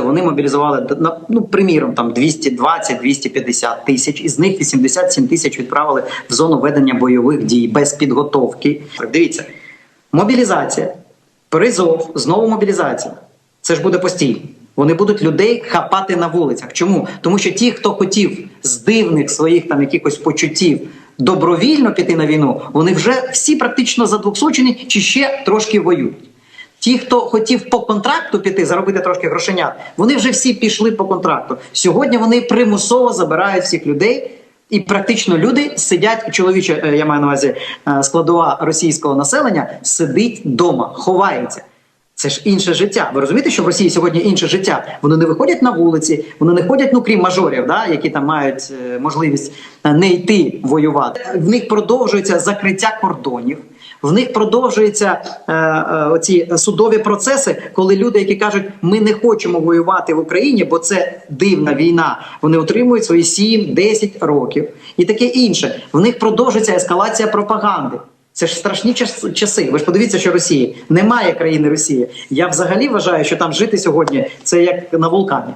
Вони мобілізували ну, приміром там 220-250 тисяч, із них 87 тисяч відправили в зону ведення бойових дій без підготовки. Дивіться, мобілізація, призов, знову мобілізація. Це ж буде постійно. Вони будуть людей хапати на вулицях. Чому? Тому що ті, хто хотів з дивних своїх там якихось почуттів добровільно піти на війну, вони вже всі практично задвухсочені чи ще трошки воюють. Ті, хто хотів по контракту піти, заробити трошки грошенят, вони вже всі пішли по контракту. Сьогодні вони примусово забирають всіх людей, і практично люди сидять, чоловіче, я маю на увазі е, складова російського населення, сидить вдома, ховається. Це ж інше життя. Ви розумієте, що в Росії сьогодні інше життя? Вони не виходять на вулиці, вони не ходять, ну крім мажорів, да, які там мають е, можливість е, не йти воювати. В них продовжується закриття кордонів. В них продовжуються е, е, оці судові процеси, коли люди, які кажуть, ми не хочемо воювати в Україні, бо це дивна війна. Вони отримують свої 7-10 років і таке інше. В них продовжується ескалація пропаганди. Це ж страшні час- часи. Ви ж подивіться, що Росії немає країни Росії. Я взагалі вважаю, що там жити сьогодні це як на вулкані.